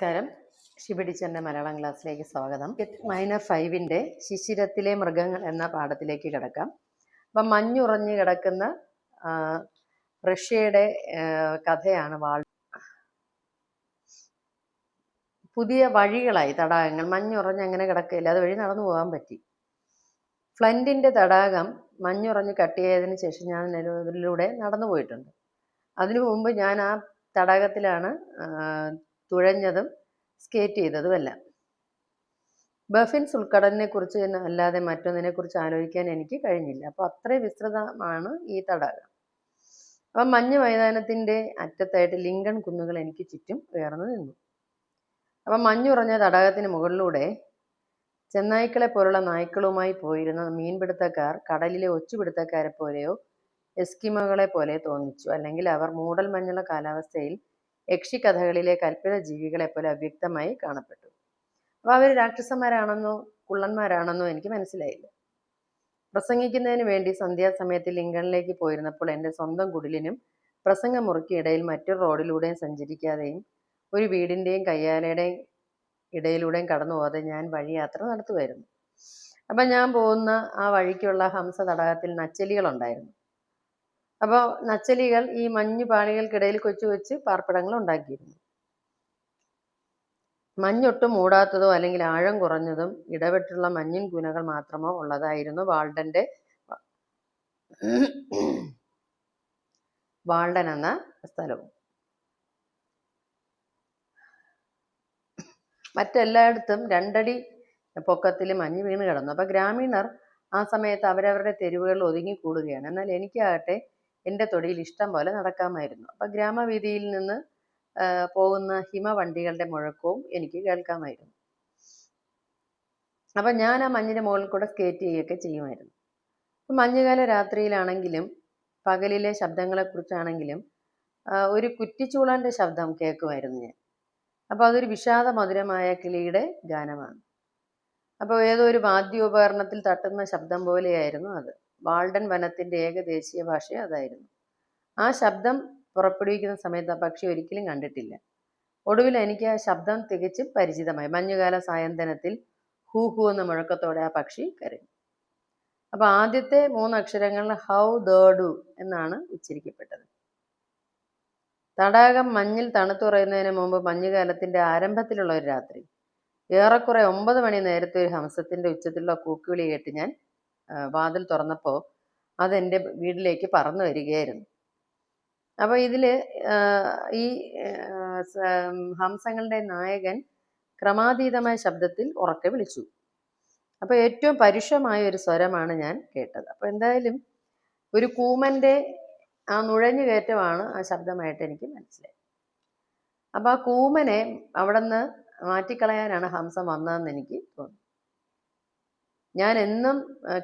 നമസ്കാരം. ഷിബിഡിച്ചന്റെ മലയാളം ക്ലാസ്സിലേക്ക് സ്വാഗതം. മൈനർ ഫൈവിന്റെ ശിശിരത്തിലെ മൃഗങ്ങൾ എന്ന പാഠത്തിലേക്ക് കിടക്കാം. അപ്പം മഞ്ഞുറഞ്ഞു കിടക്കുന്ന റഷ്യയുടെ കഥയാണ് വാൾ പുതിയ വഴികളായി തടാകങ്ങൾ. മഞ്ഞുറഞ്ഞ് അങ്ങനെ കിടക്കില്ല അതുവഴി നടന്നു പോകാൻ പറ്റി. ഫ്ലന്റിന്റെ തടാകം മഞ്ഞുറഞ്ഞ് കട്ടിയായതിനു ശേഷം ഞാൻ അതിലൂടെ നടന്നു പോയിട്ടുണ്ട്. അതിനു മുമ്പ് ഞാൻ ആ തടാകത്തിലാണ് തുഴഞ്ഞതും സ്കേറ്റ് ചെയ്തതുമല്ല. ബഫിൻസ് ഉൾക്കടലിനെ കുറിച്ച് അല്ലാതെ മറ്റൊന്നിനെ കുറിച്ച് ആലോചിക്കാൻ എനിക്ക് കഴിഞ്ഞില്ല. അപ്പോൾ അത്രയും വിസ്തൃതമാണ് ഈ തടാകം. അപ്പം മഞ്ഞ് മൈതാനത്തിന്റെ അറ്റത്തായിട്ട് ലിങ്കൺ കുന്നുകൾ എനിക്ക് ചുറ്റും ഉയർന്നു നിന്നു. അപ്പം മഞ്ഞുറഞ്ഞ തടാകത്തിന് മുകളിലൂടെ ചെന്നായ്ക്കളെ പോലുള്ള നായ്ക്കളുമായി പോയിരുന്ന മീൻപിടുത്തക്കാർ കടലിലെ ഒച്ചുപിടുത്തക്കാരെ പോലെയോ എസ്കിമകളെ പോലെ തോന്നിച്ചു. അല്ലെങ്കിൽ അവർ മൂടൽ മഞ്ഞുള്ള കാലാവസ്ഥയിൽ യക്ഷിക്കഥകളിലെ കൽപ്പിത ജീവികളെ പോലെ അവ്യക്തമായി കാണപ്പെട്ടു. അപ്പോൾ അവർ രാക്ഷസന്മാരാണെന്നോ കുള്ളന്മാരാണെന്നോ എനിക്ക് മനസ്സിലായില്ല. പ്രസംഗിക്കുന്നതിന് വേണ്ടി സന്ധ്യാസമയത്ത് ലിങ്കണിലേക്ക് പോയിരുന്നപ്പോൾ എന്റെ സ്വന്തം കുടിലിനും പ്രസംഗമുറിക്ക് ഇടയിൽ മറ്റൊരു റോഡിലൂടെയും സഞ്ചരിക്കാതെയും ഒരു വീടിന്റെയും കയ്യാലയുടെയും ഇടയിലൂടെയും കടന്നു പോകാതെ ഞാൻ വഴിയാത്ര നടത്തുമായിരുന്നു. അപ്പം ഞാൻ പോകുന്ന ആ വഴിക്കുള്ള ഹംസ തടാകത്തിൽ നച്ചലികളുണ്ടായിരുന്നു. അപ്പോൾ നച്ചലികൾ ഈ മഞ്ഞു പാളികൾക്കിടയിൽ കൊച്ചു കൊച്ചു പാർപ്പിടങ്ങൾ ഉണ്ടാക്കിയിരുന്നു. മഞ്ഞൊട്ടും മൂടാത്തതോ അല്ലെങ്കിൽ ആഴം കുറഞ്ഞതും ഇടപെട്ടുള്ള മഞ്ഞിൻ കുനകൾ മാത്രമോ ഉള്ളതായിരുന്നു വാൾഡന്റെ വാൾഡൻ എന്ന സ്ഥലവും. മറ്റെല്ലായിടത്തും രണ്ടടി പൊക്കത്തിൽ മഞ്ഞ് വീണ് കിടന്നു. അപ്പൊ ഗ്രാമീണർ ആ സമയത്ത് അവരവരുടെ തെരുവുകളിൽ ഒതുങ്ങി കൂടുകയാണ്. എന്നാൽ എനിക്കാകട്ടെ എന്റെ തൊടിയിൽ ഇഷ്ടം പോലെ നടക്കാമായിരുന്നു. അപ്പൊ ഗ്രാമവീതിയിൽ നിന്ന് പോകുന്ന ഹിമവണ്ടികളുടെ മുഴക്കവും എനിക്ക് കേൾക്കാമായിരുന്നു. അപ്പം ഞാൻ ആ മഞ്ഞിന്റെ മുകളിൽ കൂടെ സ്കേറ്റ് ചെയ്യുകയൊക്കെ ചെയ്യുമായിരുന്നു. അപ്പം മഞ്ഞുകാല രാത്രിയിലാണെങ്കിലും പകലിലെ ശബ്ദങ്ങളെക്കുറിച്ചാണെങ്കിലും ഒരു കുറ്റിച്ചൂളാന്റെ ശബ്ദം കേൾക്കുമായിരുന്നു ഞാൻ. അപ്പോൾ അതൊരു വിഷാദ മധുരമായ കിളിയുടെ ഗാനമാണ്. അപ്പോൾ ഏതോ ഒരു വാദ്യോപകരണത്തിൽ തട്ടുന്ന ശബ്ദം പോലെയായിരുന്നു അത്. വാൾഡൻ വനത്തിന്റെ ഏകദേശീയ ഭാഷ അതായിരുന്നു. ആ ശബ്ദം പുറപ്പെടുവിക്കുന്ന സമയത്ത് ആ പക്ഷി ഒരിക്കലും കണ്ടിട്ടില്ല. ഒടുവിൽ എനിക്ക് ആ ശബ്ദം തികച്ചും പരിചിതമായി. മഞ്ഞുകാല സായന്തനത്തിൽ ഹൂ ഹൂ എന്ന മുഴക്കത്തോടെ ആ പക്ഷി കരഞ്ഞു. അപ്പൊ ആദ്യത്തെ മൂന്ന് അക്ഷരങ്ങൾ ഹൗ ദേഡു എന്നാണ് ഉച്ചരിക്കപ്പെട്ടത്. തടാകം മഞ്ഞിൽ തണുത്തുറയുന്നതിന് മുമ്പ് മഞ്ഞുകാലത്തിന്റെ ആരംഭത്തിലുള്ള ഒരു രാത്രി. ഏറെക്കുറെ ഒമ്പത് മണി നേരത്തെ ഒരു ഹംസത്തിന്റെ ഉച്ചത്തിലുള്ള കൂക്കുവിളി കേട്ട് ഞാൻ വാതിൽ തുറന്നപ്പോൾ അതെന്റെ വീട്ടിലേക്ക് പറന്നു വരികയായിരുന്നു. അപ്പോൾ ഇതിൽ ഈ ഹംസങ്ങളുടെ നായകൻ ക്രമാതീതമായ ശബ്ദത്തിൽ ഉറക്കെ വിളിച്ചു. അപ്പോൾ ഏറ്റവും പരുഷമായ ഒരു സ്വരമാണ് ഞാൻ കേട്ടത്. അപ്പോൾ എന്തായാലും ഒരു കൂമന്റെ ആ നുഴഞ്ഞു കയറ്റമാണ് ആ ശബ്ദമായിട്ട് എനിക്ക് മനസ്സിലായി അപ്പോൾ ആ കൂമനെ അവിടെ നിന്ന് മാറ്റിക്കളയാനാണ് ഹംസം വന്നതെന്ന് എനിക്ക് തോന്നി. ഞാൻ എന്നും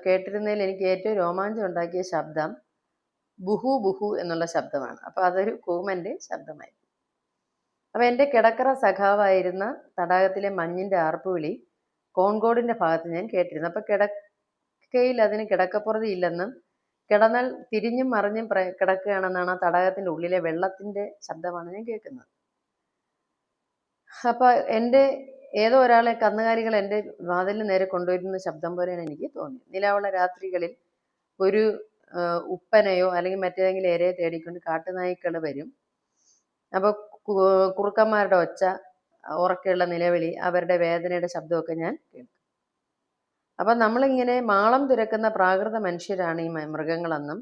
കേട്ടിരുന്നതിൽ എനിക്ക് ഏറ്റവും രോമാഞ്ചം ഉണ്ടാക്കിയ ശബ്ദം ബുഹു ബുഹു എന്നുള്ള ശബ്ദമാണ്. അപ്പോൾ അതൊരു കൂമന്റെ ശബ്ദമായിരുന്നു. അപ്പോൾ എന്റെ കിടക്കറ സഖാവായിരുന്ന തടാകത്തിലെ മഞ്ഞിന്റെ ആർപ്പുവിളി കോൺകോടിന്റെ ഭാഗത്ത് ഞാൻ കേട്ടിരുന്നു. അപ്പോൾ കിടക്കയിൽ അതിന് കിടക്കപ്പുറതി ഇല്ലെന്നും കിടന്നാൽ തിരിഞ്ഞും മറിഞ്ഞും കിടക്കുകയാണെന്നാണ് ആ തടാകത്തിന്റെ ഉള്ളിലെ വെള്ളത്തിന്റെ ശബ്ദമാണ് ഞാൻ കേൾക്കുന്നത്. അപ്പോൾ എന്റെ ഏതോ ഒരാളെ കന്നുകാലികൾ എന്റെ വാതിലിന് നേരെ കൊണ്ടുവരുന്ന ശബ്ദം പോലെയാണ് എനിക്ക് തോന്നി നിലാവുള്ള രാത്രികളിൽ ഒരു ഉപ്പനയോ അല്ലെങ്കിൽ മറ്റേതെങ്കിലും ഇരയെ തേടിക്കൊണ്ട് കാട്ടുനായ്ക്കൾ വരും. അപ്പോൾ കുറുക്കന്മാരുടെ ഒച്ച ഉറക്കെയുള്ള നിലവിളി അവരുടെ വേദനയുടെ ശബ്ദമൊക്കെ ഞാൻ കേൾക്കും. അപ്പം നമ്മളിങ്ങനെ മാളം തുരക്കുന്ന പ്രാകൃത മനുഷ്യരാണ് ഈ മൃഗങ്ങളെന്നും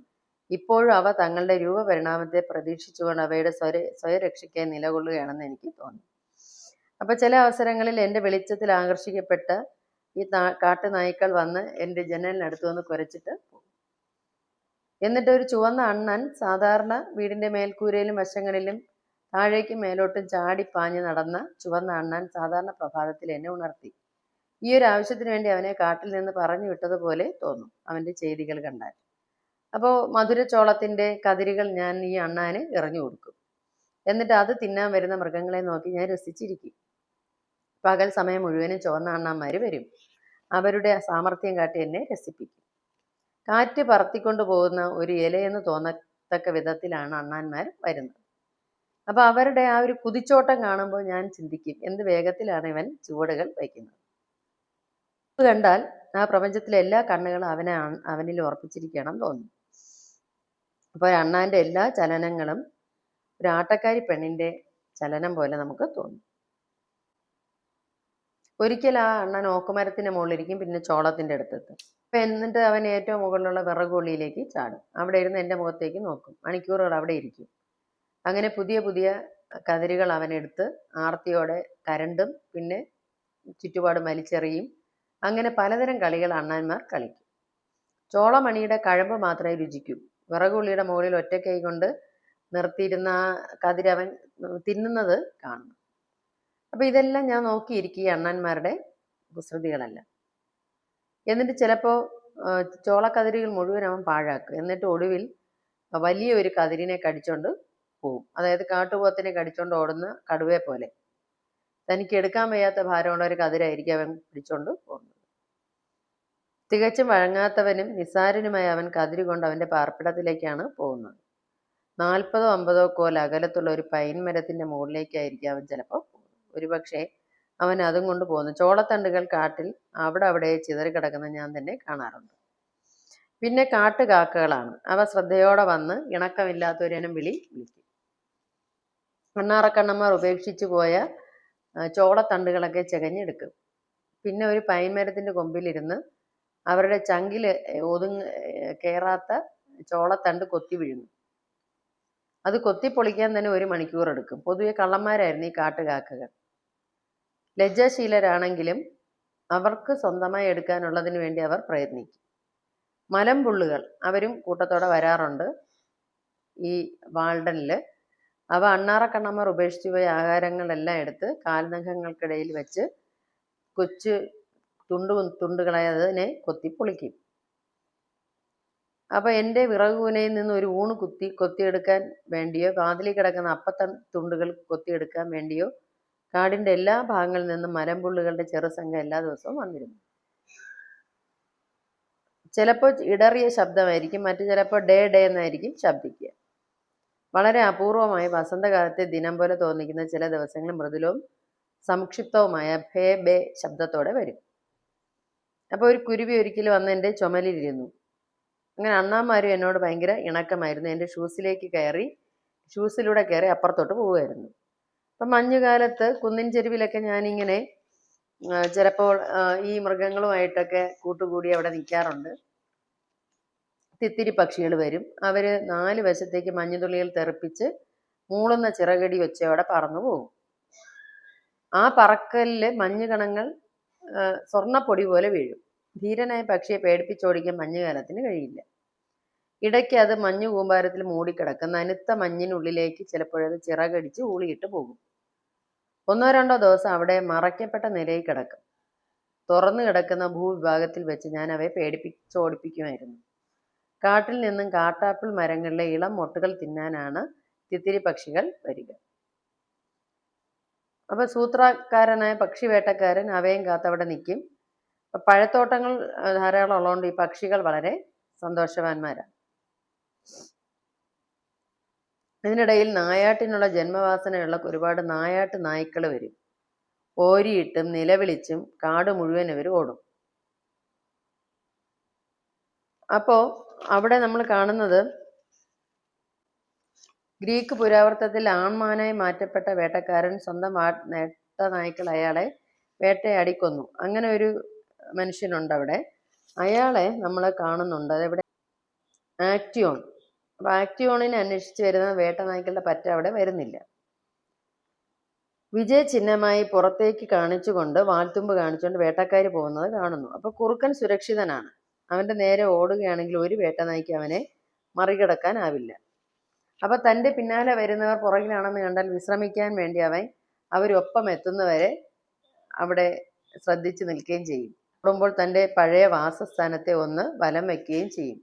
ഇപ്പോഴും അവ തങ്ങളുടെ രൂപപരിണാമത്തെ പ്രതീക്ഷിച്ചുകൊണ്ട് അവയുടെ സ്വര സ്വയരക്ഷയ്ക്കായി നിലകൊള്ളുകയാണെന്ന് എനിക്ക് തോന്നി. അപ്പോൾ ചില അവസരങ്ങളിൽ എന്റെ വെളിച്ചത്തിൽ ആകർഷിക്കപ്പെട്ട് ഈ കാട്ടു നായ്ക്കൾ വന്ന് എന്റെ ജനലിനടുത്ത് വന്ന് കുരച്ചിട്ട് പോകും. എന്നിട്ട് ഒരു ചുവന്ന അണ്ണൻ സാധാരണ വീടിന്റെ മേൽക്കൂരയിലും വശങ്ങളിലും താഴേക്കും മേലോട്ടും ചാടി പാഞ്ഞ് നടന്ന ചുവന്ന അണ്ണൻ സാധാരണ പ്രഭാതത്തിൽ എന്നെ ഉണർത്തി. ഈ ഒരു ആവശ്യത്തിന് വേണ്ടി അവനെ കാട്ടിൽ നിന്ന് പറഞ്ഞു വിട്ടതുപോലെ തോന്നും അവന്റെ ചെയ്തികൾ കണ്ടാൽ. അപ്പോൾ മധുരച്ചോളത്തിന്റെ കതിരുകൾ ഞാൻ ഈ അണ്ണാന് എറിഞ്ഞു കൊടുക്കും. എന്നിട്ട് അത് തിന്നാൻ വരുന്ന മൃഗങ്ങളെ നോക്കി ഞാൻ രസിച്ചിരിക്കും. പകൽ സമയം മുഴുവനും ചുവന്ന അണ്ണാന്മാർ വരും. അവരുടെ സാമർഥ്യം കാട്ടി എന്നെ രസിപ്പിക്കും. കാറ്റ് പറത്തിക്കൊണ്ട് പോകുന്ന ഒരു ഇലയെന്ന് തോന്നത്തക്ക വിധത്തിലാണ് അണ്ണാന്മാർ വരുന്നത്. അപ്പൊ അവരുടെ ആ ഒരു കുതിച്ചോട്ടം കാണുമ്പോൾ ഞാൻ ചിന്തിക്കും എന്ത് വേഗത്തിലാണ് ഇവൻ ചുവടുകൾ വയ്ക്കുന്നത്? അത് കണ്ടാൽ ആ പ്രപഞ്ചത്തിലെ എല്ലാ കണ്ണുകളും അവനെ അവനിൽ ഉറപ്പിച്ചിരിക്കണം തോന്നും. അപ്പോൾ അണ്ണാന്റെ എല്ലാ ചലനങ്ങളും ഒരു ആട്ടക്കാരി പെണ്ണിന്റെ ചലനം പോലെ നമുക്ക് തോന്നും. ഒരിക്കൽ ആ അണ്ണൻ ഓക്കുമരത്തിന്റെ മുകളിലിരിക്കും പിന്നെ ചോളത്തിന്റെ അടുത്തെത്തും. അപ്പൊ എന്നിട്ട് അവൻ ഏറ്റവും മുകളിലുള്ള വിറകുള്ളിയിലേക്ക് ചാടും. അവിടെ ഇരുന്ന് എന്റെ മുഖത്തേക്ക് നോക്കും. മണിക്കൂറുകൾ അവിടെ ഇരിക്കും. അങ്ങനെ പുതിയ പുതിയ കതിരുകൾ അവനെടുത്ത് ആർത്തിയോടെ കരണ്ടും പിന്നെ ചുറ്റുപാട് വലിച്ചെറിയും. അങ്ങനെ പലതരം കളികൾ അണ്ണാന്മാർ കളിക്കും. ചോളമണിയുടെ കഴമ്പ് മാത്രമേ രുചിക്കൂ. വിറകുള്ളിയുടെ മുകളിൽ ഒറ്റക്കൈ കൊണ്ട് നിർത്തിയിരുന്ന കതിരവൻ തിന്നുന്നത് കാണണം അപ്പൊ ഇതെല്ലാം ഞാൻ നോക്കിയിരിക്കും ഈ അണ്ണന്മാരുടെ കുസൃതികളല്ല. എന്നിട്ട് ചിലപ്പോൾ ചോളക്കതിരുകൾ മുഴുവൻ അവൻ പാഴാക്കും. എന്നിട്ട് ഒടുവിൽ വലിയ ഒരു കതിരിനെ കടിച്ചോണ്ട് പോവും. അതായത് കാട്ടുപോത്തിനെ കടിച്ചോണ്ട് ഓടുന്ന കടുവയെ പോലെ. തനിക്ക് എടുക്കാൻ വയ്യാത്ത ഭാരമുള്ള ഒരു കതിരായിരിക്കും അവൻ പിടിച്ചോണ്ട് പോകുന്നത്. തികച്ചും വഴങ്ങാത്തവനും നിസാരനുമായി അവൻ കതിര് കൊണ്ട് അവന്റെ പാർപ്പിടത്തിലേക്കാണ് പോകുന്നത്. നാൽപ്പതോ അമ്പതോ കോൽ അകലത്തുള്ള ഒരു പൈൻ മരത്തിന്റെ മുകളിലേക്കായിരിക്കും അവൻ ചിലപ്പോൾ ഒരുപക്ഷെ അവൻ അതും കൊണ്ട് പോകുന്നു. ചോളത്തണ്ടുകൾ കാട്ടിൽ അവിടെ അവിടെ ചിതറിക്കിടക്കുന്ന ഞാൻ തന്നെ കാണാറുണ്ട്. പിന്നെ കാട്ടുകാക്കകളാണ്. അവ ശ്രദ്ധയോടെ വന്ന് ഇണക്കമില്ലാത്തൊരിനം വിളി വിളിക്കും. കണ്ണാറക്കണ്ണന്മാർ ഉപേക്ഷിച്ചു പോയ ചോളത്തണ്ടുകളൊക്കെ ചെകഞ്ഞെടുക്കും. പിന്നെ ഒരു പൈൻമരത്തിന്റെ കൊമ്പിലിരുന്ന് അവരുടെ ചങ്കിൽ ഒതുങ്ങ കയറാത്ത ചോളത്തണ്ട് കൊത്തി വീഴുന്നു അത് കൊത്തി പൊളിക്കാൻ തന്നെ ഒരു മണിക്കൂർ എടുക്കും പൊതുവെ കള്ളന്മാരായിരുന്നു ഈ കാട്ടുകാക്കകൾ. ലജ്ജാശീലരാണെങ്കിലും അവർക്ക് സ്വന്തമായി എടുക്കാനുള്ളതിന് വേണ്ടി അവർ പ്രയത്നിക്കും. മലമ്പുള്ളുകൾ അവരും കൂട്ടത്തോടെ വരാറുണ്ട് ഈ വാൾഡനിൽ അവ അണ്ണാറക്കണ്ണന്മാർ ഉപേക്ഷിച്ചു പോയ ആഹാരങ്ങളെല്ലാം എടുത്ത് കാൽനഖങ്ങൾക്കിടയിൽ വെച്ച് കൊച്ചു തുണ്ട് തുണ്ടുകളായി അതിനെ കൊത്തി പൊളിക്കും. അപ്പൊ എന്റെ വിറകുവിനയിൽ നിന്ന് ഒരു ഊണ് കുത്തി കൊത്തിയെടുക്കാൻ വേണ്ടിയോ കാതിലി കിടക്കുന്ന അപ്പത്തൺ തുണ്ടുകൾ കൊത്തിയെടുക്കാൻ വേണ്ടിയോ കാടിന്റെ എല്ലാ ഭാഗങ്ങളിൽ നിന്നും മരംപുള്ളുകളുടെ ചെറുസംഘം എല്ലാ ദിവസവും വന്നിരുന്നു. ചിലപ്പോൾ ഇടറിയ ശബ്ദമായിരിക്കും മറ്റു ചിലപ്പോൾ ഡേ ഡേ എന്നായിരിക്കും ശബ്ദിക്കുക. വളരെ അപൂർവമായി വസന്തകാലത്തെ ദിനം പോലെ തോന്നിക്കുന്ന ചില ദിവസങ്ങൾ മൃദുലവും സംക്ഷിപ്തവുമായ ഭേ ബേ ശബ്ദത്തോടെ വരും. അപ്പോൾ ഒരു കുരുവി ഒരിക്കലും വന്ന് എന്റെ ചുമലിലിരുന്നു അങ്ങനെ അണ്ണാമാരും എന്നോട് ഭയങ്കര ഇണക്കമായിരുന്നു. എന്റെ ഷൂസിലേക്ക് കയറി ഷൂസിലൂടെ കയറി അപ്പുറത്തോട്ട് പോവുമായിരുന്നു. അപ്പം മഞ്ഞുകാലത്ത് കുന്നിൻ ചെരുവിലൊക്കെ ഞാനിങ്ങനെ ചിലപ്പോൾ ഈ മൃഗങ്ങളുമായിട്ടൊക്കെ കൂട്ടുകൂടി അവിടെ നിൽക്കാറുണ്ട്. തിത്തിരി പക്ഷികൾ വരും. അവർ നാല് വശത്തേക്ക് മഞ്ഞുതുള്ളികൾ തെറിപ്പിച്ച് മൂളുന്ന ചിറകടി വെച്ചവിടെ പറന്നു പോകും. ആ പറക്കലിൽ മഞ്ഞുകണങ്ങൾ സ്വർണപ്പൊടി പോലെ വീഴും. ധീരനായ പക്ഷിയെ പേടിപ്പിച്ചോടിക്കാൻ മഞ്ഞുകാലത്തിന് കഴിയില്ല. ഇടയ്ക്ക് അത് മഞ്ഞു കൂമ്പാരത്തിൽ മൂടിക്കിടക്കുന്ന അനുത്ത മഞ്ഞിനുള്ളിലേക്ക് ചിലപ്പോഴത് ചിറകടിച്ച് ഊളിയിട്ട് പോകും. ഒന്നോ രണ്ടോ ദിവസം അവിടെ മറയ്ക്കപ്പെട്ട നിലയിൽ കിടക്കും. തുറന്നു കിടക്കുന്ന ഭൂവിഭാഗത്തിൽ വെച്ച് ഞാൻ അവയെ പേടിപ്പിച്ചോടിപ്പിക്കുമായിരുന്നു. കാട്ടിൽ നിന്നും കാട്ടാപ്പിൾ മരങ്ങളിലെ ഇളം മൊട്ടുകൾ തിന്നാനാണ് തിത്തിരി പക്ഷികൾ വരിക. അപ്പൊ സൂത്രക്കാരനായ പക്ഷി വേട്ടക്കാരൻ അവയും കാത്തവിടെ നിൽക്കും പഴത്തോട്ടങ്ങൾ ധാരാളം ഉള്ളതുകൊണ്ട് ഈ പക്ഷികൾ വളരെ സന്തോഷവാന്മാരാണ്. ഇതിനിടയിൽ നായാട്ടിനുള്ള ജന്മവാസനയുള്ള ഒരുപാട് നായാട്ട് നായ്ക്കൾ വരും. ഓരിയിട്ടും നിലവിളിച്ചും കാട് മുഴുവൻ ഇവർ ഓടും. അപ്പോ അവിടെ നമ്മൾ കാണുന്നത് ഗ്രീക്ക് പുരാവർത്തത്തിൽ ആൺമാനായി മാറ്റപ്പെട്ട വേട്ടക്കാരൻ സ്വന്തം നേട്ട നായ്ക്കൾ അയാളെ വേട്ടയാടിക്കൊന്നു. അങ്ങനെ ഒരു മനുഷ്യനുണ്ട് അവിടെ. അയാളെ നമ്മൾ കാണുന്നുണ്ട്. അതെവിടെ? ആക്ടിയോൺ. അപ്പൊ ആക്ടിയോണിനെ അന്വേഷിച്ച് വരുന്ന വേട്ടനായ്ക്കളുടെ പറ്റ അവിടെ വരുന്നില്ല. വിജയ ചിഹ്നമായി പുറത്തേക്ക് കാണിച്ചുകൊണ്ട് വാൽത്തുമ്പ് കാണിച്ചുകൊണ്ട് വേട്ടക്കാർ പോകുന്നത് കാണുന്നു. അപ്പൊ കുറുക്കൻ സുരക്ഷിതനാണ്. അവന്റെ നേരെ ഓടുകയാണെങ്കിൽ ഒരു വേട്ടനായ്ക്ക് അവനെ മറികടക്കാനാവില്ല അപ്പൊ തന്റെ പിന്നാലെ വരുന്നവർ പുറകിലാണെന്ന് കണ്ടാൽ വിശ്രമിക്കാൻ വേണ്ടി അവൻ അവരൊപ്പം എത്തുന്നവരെ അവിടെ ശ്രദ്ധിച്ചു നിൽക്കുകയും ചെയ്യും. ഓടുമ്പോൾ തന്റെ പഴയ വാസസ്ഥാനത്തെ ഒന്ന് വലം വയ്ക്കുകയും ചെയ്യും.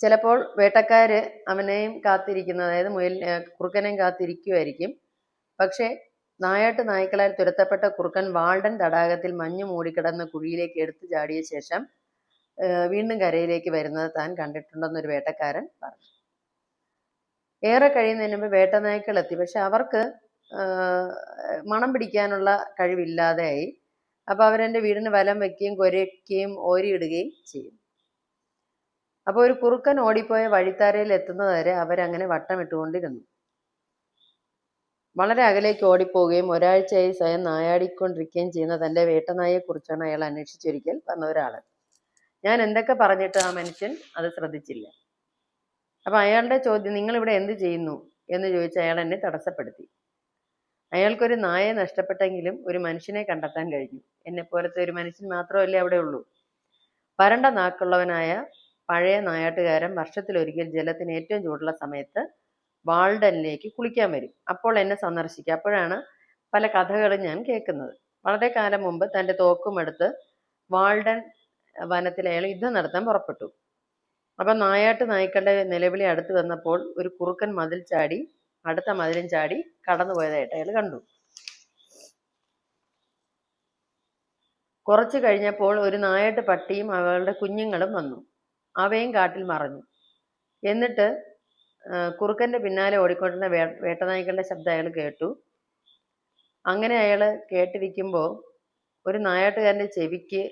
ചിലപ്പോൾ വേട്ടക്കാര് അവനെയും കാത്തിരിക്കുന്ന അതായത് മുയൽ കുറുക്കനെയും കാത്തിരിക്കുമായിരിക്കും പക്ഷേ നായാട്ട് നായ്ക്കളാൽ തുരത്തപ്പെട്ട കുറുക്കൻ വാൾഡൻ തടാകത്തിൽ മഞ്ഞു മൂടിക്കിടന്ന കുഴിയിലേക്ക് എടുത്തു ചാടിയ ശേഷം വീണ്ടും കരയിലേക്ക് വരുന്നത് താൻ കണ്ടിട്ടുണ്ടെന്നൊരു വേട്ടക്കാരൻ പറഞ്ഞു. ഏറെ കഴിയുന്നതിന് മുമ്പ് വേട്ട നായ്ക്കൾ എത്തി. പക്ഷെ അവർക്ക് മണം പിടിക്കാനുള്ള കഴിവില്ലാതെയായി. അപ്പോൾ അവരെന്റെ വീടിന് വലം വെക്കുകയും കൊരയ്ക്കുകയും ഓരിയിടുകയും ചെയ്യും. അപ്പൊ ഒരു കുറുക്കൻ ഓടിപ്പോയ വഴിത്താരയിൽ എത്തുന്നതുവരെ അവരങ്ങനെ വട്ടമിട്ടുകൊണ്ടിരുന്നു. വളരെ അകലേക്ക് ഓടിപ്പോവുകയും ഒരാഴ്ചയായി സ്വയം നായാടിക്കൊണ്ടിരിക്കുകയും ചെയ്യുന്ന തന്റെ വേട്ടനായെക്കുറിച്ചാണ് അയാൾ അന്വേഷിച്ചൊരിക്കൽ വന്ന ഒരാൾ ഞാൻ എന്തൊക്കെ പറഞ്ഞിട്ട് ആ മനുഷ്യൻ അത് ശ്രദ്ധിച്ചില്ല. അപ്പൊ അയാളുടെ ചോദ്യം നിങ്ങൾ ഇവിടെ എന്ത് ചെയ്യുന്നു? എന്ന് ചോദിച്ച് അയാൾ എന്നെ തടസ്സപ്പെടുത്തി. അയാൾക്കൊരു നായയെ നഷ്ടപ്പെട്ടെങ്കിലും ഒരു മനുഷ്യനെ കണ്ടെത്താൻ കഴിഞ്ഞു. എന്നെ പോലത്തെ ഒരു മനുഷ്യൻ മാത്രമല്ലേ അവിടെ ഉള്ളൂ വരണ്ട നാക്കുള്ളവനായ പഴയ നായാട്ടുകാരൻ വർഷത്തിലൊരിക്കൽ ജലത്തിന് ഏറ്റവും ചൂടുള്ള സമയത്ത് വാൾഡനിലേക്ക് കുളിക്കാൻ വരും. അപ്പോൾ എന്നെ സന്ദർശിക്കുക അപ്പോഴാണ് പല കഥകളും ഞാൻ കേൾക്കുന്നത്. വളരെ കാലം മുമ്പ് തന്റെ തോക്കുമെടുത്ത് വാൾഡൻ വനത്തിൽ അയാൾ യുദ്ധം നടത്താൻ പുറപ്പെട്ടു. അപ്പം നായാട്ട് നായ്ക്കളുടെ നിലവിളി അടുത്ത് വന്നപ്പോൾ ഒരു കുറുക്കൻ മതിൽ ചാടി അടുത്ത മതിലും ചാടി കടന്നുപോയതായിട്ട് അയാൾ കണ്ടു. കുറച്ചു കഴിഞ്ഞപ്പോൾ ഒരു നായാട്ട് പട്ടിയും അവളുടെ കുഞ്ഞുങ്ങളും വന്നു. അവയും കാട്ടിൽ മറഞ്ഞു. എന്നിട്ട് കുറുക്കന്റെ പിന്നാലെ ഓടിക്കൊണ്ടിരുന്ന വേ വേട്ടനായ്ക്കളുടെ ശബ്ദം അയാൾ കേട്ടു. അങ്ങനെ അയാൾ കേട്ടിരിക്കുമ്പോൾ ഒരു നായാട്ടുകാരന്റെ ചെവിക്ക്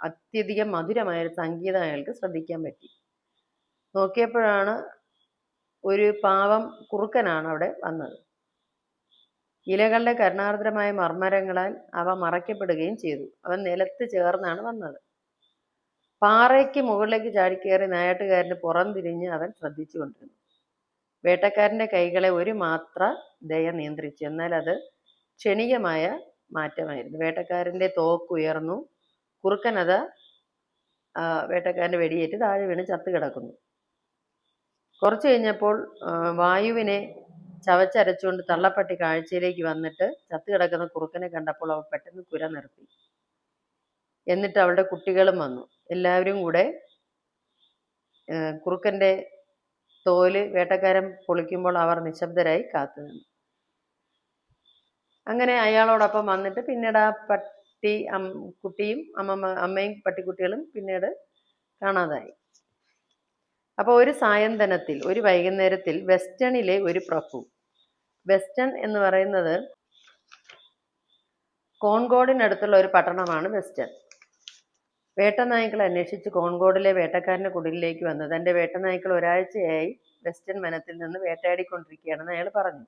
അത്യധികം മധുരമായ ഒരു സംഗീതം അയാൾക്ക് ശ്രദ്ധിക്കാൻ പറ്റി. നോക്കിയപ്പോഴാണ് ഒരു പാവം കുറുക്കനാണ് അവിടെ വന്നത്. ഇലകളുടെ കരുണാർദ്രമായ മർമ്മരങ്ങളാൽ അവ മറയ്ക്കപ്പെടുകയും ചെയ്തു. അവൻ നിലത്ത് ചേർന്നാണ് വന്നത്. പാറയ്ക്ക് മുകളിലേക്ക് ചാടിക്കയറി നായാട്ടുകാരന് പുറം തിരിഞ്ഞ് അവൻ ശ്രദ്ധിച്ചുകൊണ്ടിരുന്നു വേട്ടക്കാരന്റെ കൈകളെ ഒരു മാത്ര ദയ നിയന്ത്രിച്ചു. എന്നാൽ അത് ക്ഷണികമായ മാറ്റമായിരുന്നു. വേട്ടക്കാരന്റെ തോക്ക് ഉയർന്നു. കുറുക്കനത് ആ, വേട്ടക്കാരന്റെ വെടിയേറ്റ് താഴെ വീണ് ചത്തു കിടക്കുന്നു. കുറച്ചു കഴിഞ്ഞപ്പോൾ വായുവിനെ ചവച്ചരച്ചുകൊണ്ട് തള്ളപ്പട്ടി കാഴ്ചയിലേക്ക് വന്നിട്ട് ചത്തുകിടക്കുന്ന കുറുക്കനെ കണ്ടപ്പോൾ അവൾ പെട്ടെന്ന് കുര നിർത്തി. എന്നിട്ട് അവളുടെ കുട്ടികളും വന്നു. എല്ലാവരും കൂടെ കുറുക്കന്റെ തോൽ വേട്ടക്കാരൻ പൊളിക്കുമ്പോൾ അവർ നിശബ്ദരായി കാത്തു നിന്നു. അങ്ങനെ അയാളോടൊപ്പം വന്നിട്ട് പിന്നീട് ആ പട്ടി കുട്ടിയും അമ്മ അമ്മയും പട്ടിക്കുട്ടികളും പിന്നീട് കാണാതായി. അപ്പോൾ ഒരു സായന്തനത്തിൽ ഒരു വൈകുന്നേരത്തിൽ വെസ്റ്റേണിലെ ഒരു പ്രഭു വെസ്റ്റേൺ എന്ന് പറയുന്നത് കോൺകോഡിനടുത്തുള്ള ഒരു പട്ടണമാണ് വെസ്റ്റൺ. വേട്ടനായ്ക്കൾ അന്വേഷിച്ച് കോൺകോഡിലെ വേട്ടക്കാരന്റെ കുടിലിലേക്ക് വന്നു തന്റെ വേട്ടനായ്ക്കൾ ഒരാഴ്ചയായി വെസ്റ്റേൺ വനത്തിൽ നിന്ന് വേട്ടയാടിക്കൊണ്ടിരിക്കുകയാണെന്ന് അയാൾ പറഞ്ഞു.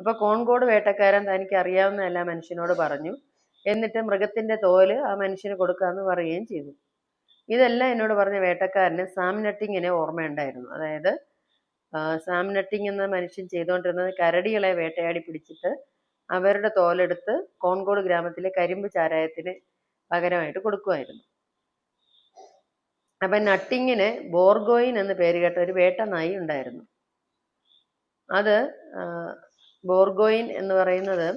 അപ്പോൾ കോൺകോട് വേട്ടക്കാരൻ തനിക്ക് അറിയാവുന്ന എല്ലാ മനുഷ്യനോട് പറഞ്ഞു. എന്നിട്ട് മൃഗത്തിന്റെ തോൽ ആ മനുഷ്യന് കൊടുക്കാമെന്ന് പറയുകയും ചെയ്തു. ഇതെല്ലാം എന്നോട് പറഞ്ഞ വേട്ടക്കാരന് സാം നട്ടിങ്ങിനെ ഓർമ്മയുണ്ടായിരുന്നു. അതായത് ആ, സാം നട്ടിങ് എന്ന മനുഷ്യൻ ചെയ്തുകൊണ്ടിരുന്നത് കരടികളെ വേട്ടയാടി പിടിച്ചിട്ട് അവരുടെ തോലെടുത്ത് കോൺകോട് ഗ്രാമത്തിലെ കരിമ്പ് ചാരായത്തിന് പകരമായിട്ട് കൊടുക്കുമായിരുന്നു അപ്പൊ നട്ടിങ്ങിന് ബോർഗോയിൻ എന്ന് പേര് കേട്ട ഒരു വേട്ട നായി ഉണ്ടായിരുന്നു. അത് ബോർഗോയിൻ എന്ന് പറയുന്നത്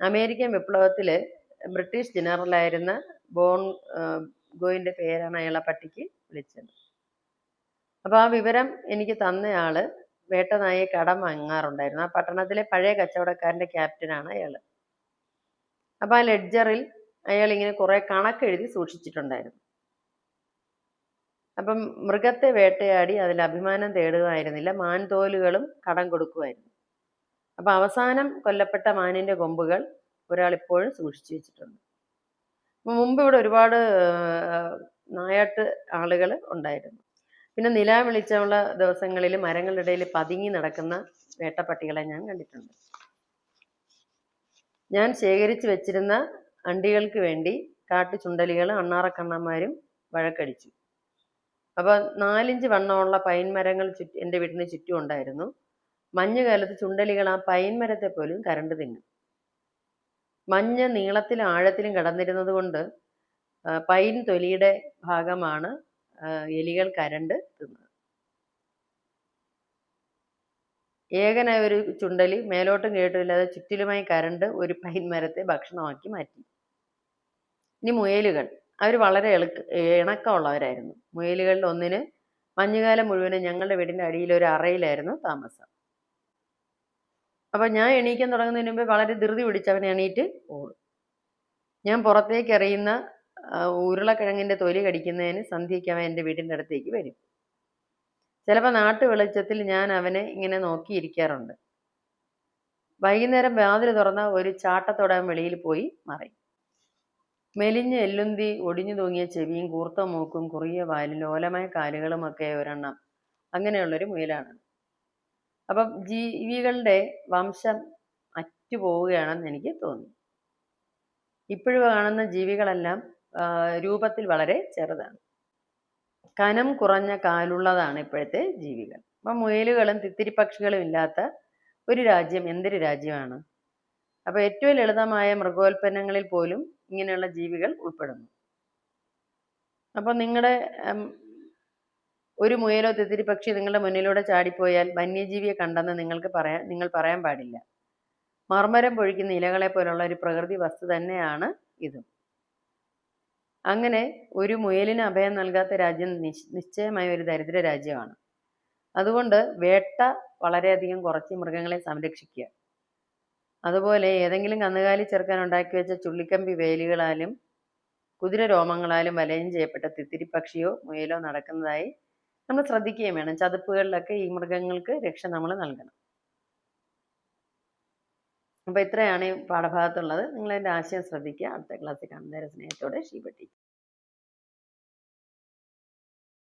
അമേരിക്കൻ വിപ്ലവത്തിൽ ബ്രിട്ടീഷ് ജനറലായിരുന്ന ബോൺ ഗോയിന്റെ പേരാണ് അയാളെ പട്ടിക്ക് വിളിച്ചത്. അപ്പൊ ആ വിവരം എനിക്ക് തന്നയാൾ വേട്ടനായെ കടം വാങ്ങാറുണ്ടായിരുന്നു. ആ പട്ടണത്തിലെ പഴയ കച്ചവടക്കാരന്റെ ക്യാപ്റ്റനാണ് അയാൾ. അപ്പൊ ആ ലെഡ്ജറിൽ അയാൾ ഇങ്ങനെ കുറെ കണക്കെഴുതി സൂക്ഷിച്ചിട്ടുണ്ടായിരുന്നു. അപ്പം മൃഗത്തെ വേട്ടയാടി അതിൽ അഭിമാനം തേടുകയായിരുന്നില്ല. മാൻതോലുകളും കടം കൊടുക്കുമായിരുന്നു. അപ്പം അവസാനം കൊല്ലപ്പെട്ട മാനിന്റെ കൊമ്പുകൾ ഒരാൾ ഇപ്പോഴും സൂക്ഷിച്ചു വെച്ചിട്ടുണ്ട്. മുമ്പ് ഇവിടെ ഒരുപാട് നായാട്ട് ആളുകൾ ഉണ്ടായിരുന്നു. പിന്നെ നിലാ വെളിച്ചമുള്ള ദിവസങ്ങളിൽ മരങ്ങളുടെ ഇടയിൽ പതുങ്ങി നടക്കുന്ന വേട്ടപ്പട്ടികളെ ഞാൻ കണ്ടിട്ടുണ്ട്. ഞാൻ ശേഖരിച്ചു വെച്ചിരുന്ന അണ്ടികൾക്ക് വേണ്ടി കാട്ടുചുണ്ടലികൾ അണ്ണാറക്കണ്ണന്മാരും വഴക്കടിച്ചു. അപ്പൊ നാലിഞ്ച് വണ്ണമുള്ള പൈൻ മരങ്ങൾ ചുറ്റി എന്റെ വീടിന് ചുറ്റും ഉണ്ടായിരുന്നു. മഞ്ഞുകാലത്ത് ചുണ്ടലികൾ ആ പൈൻ മരത്തെ പോലും കരണ്ട് തിന്നും. മഞ്ഞ നീളത്തിലും ആഴത്തിലും കടന്നിരുന്നത് കൊണ്ട് പൈൻ തൊലിയുടെ ഭാഗമാണ് എലികൾ കരണ്ട് തിന്നത്. ഏകനായ ഒരു ചുണ്ടലി മേലോട്ടും കേട്ടുമില്ലാതെ ചുറ്റിലുമായി കരണ്ട് ഒരു പൈൻ മരത്തെ ഭക്ഷണമാക്കി മാറ്റി. ഇനി മുയലുകൾ. അവർ വളരെ എളുക്ക ഇണക്കമുള്ളവരായിരുന്നു. മുയലുകളിൽ ഒന്നിന് മഞ്ഞുകാലം മുഴുവനും ഞങ്ങളുടെ വീടിന്റെ അടിയിൽ ഒരു അറയിലായിരുന്നു താമസം. അപ്പൊ ഞാൻ എണീക്കാൻ തുടങ്ങുന്നതിന് മുമ്പ് വളരെ ധൃതി പിടിച്ച് അവൻ എണീറ്റ് ഓടും. ഞാൻ പുറത്തേക്ക് എറിയുന്ന ഉരുളക്കിഴങ്ങിന്റെ തൊലി കടിക്കുന്നതിന് സന്ധ്യയ്ക്ക് അവൻ എന്റെ വീടിന്റെ അടുത്തേക്ക് വരും. ചിലപ്പോൾ നാട്ടു വെളിച്ചത്തിൽ ഞാൻ അവനെ ഇങ്ങനെ നോക്കിയിരിക്കാറുണ്ട്. വൈകുന്നേരം വാതിൽ തുറന്ന ഒരു ചാട്ടത്തോടെ അവൻ വെളിയിൽ പോയി മറയും. മെലിഞ്ഞ എല്ലുന്തി ഒടിഞ്ഞു തൂങ്ങിയ ചെവിയും കൂർത്ത മൂക്കും കുറിയ വാലും ലോലമായ കാലുകളും ഒക്കെ ഒരെണ്ണം. അങ്ങനെയുള്ളൊരു മുയലാണ്. അപ്പം ജീവികളുടെ വംശം അറ്റുപോവുകയാണെന്ന് എനിക്ക് തോന്നി. ഇപ്പോഴും കാണുന്ന ജീവികളെല്ലാം രൂപത്തിൽ വളരെ ചെറുതാണ്. കനം കുറഞ്ഞ കാലുള്ളതാണ് ഇപ്പോഴത്തെ ജീവികൾ. അപ്പം മുയലുകളും തിത്തിരിപ്പക്ഷികളും ഇല്ലാത്ത ഒരു രാജ്യം എന്തൊരു രാജ്യമാണ്? അപ്പോൾ ഏറ്റവും ലളിതമായ മൃഗോൽപ്പന്നങ്ങളിൽ പോലും ഇങ്ങനെയുള്ള ജീവികൾ ഉൾപ്പെടുന്നു. അപ്പോൾ നിങ്ങളുടെ ഒരു മുയലോ തിത്തിരി പക്ഷി നിങ്ങളുടെ മുന്നിലൂടെ ചാടിപ്പോയാൽ വന്യജീവിയെ കണ്ടെന്ന് നിങ്ങൾക്ക് പറയാൻ നിങ്ങൾ പറയാൻ പാടില്ല. മർമരം പൊഴിക്കുന്ന ഇലകളെ പോലുള്ള ഒരു പ്രകൃതി വസ്തു തന്നെയാണ് ഇതും. അങ്ങനെ ഒരു മുയലിന് അഭയം നൽകാത്ത രാജ്യം നിശ് നിശ്ചയമായ ഒരു ദരിദ്ര രാജ്യമാണ്. അതുകൊണ്ട് വേട്ട വളരെയധികം കുറച്ച് മൃഗങ്ങളെ സംരക്ഷിക്കുക. അതുപോലെ ഏതെങ്കിലും കന്നുകാലി ചെറുക്കാൻ ഉണ്ടാക്കി വെച്ച ചുള്ളിക്കമ്പി വേലികളാലും കുതിര രോമങ്ങളാലും വലയം ചെയ്യപ്പെട്ട തിത്തിരി പക്ഷിയോ മുയലോ നടക്കുന്നതായി നമ്മൾ ശ്രദ്ധിക്കുകയും വേണം. ചതുപ്പുകളിലൊക്കെ ഈ മൃഗങ്ങൾക്ക് രക്ഷ നമ്മൾ നൽകണം. അപ്പോൾ ഇത്രയാണ് ഈ പാഠഭാഗത്തുള്ളത്. നിങ്ങൾ എന്റെ ആശയം ശ്രദ്ധിക്കുക. അടുത്ത ക്ലാസ്സിൽ കാണുന്നവരെ സ്നേഹത്തോടെ ഷീപട്ടി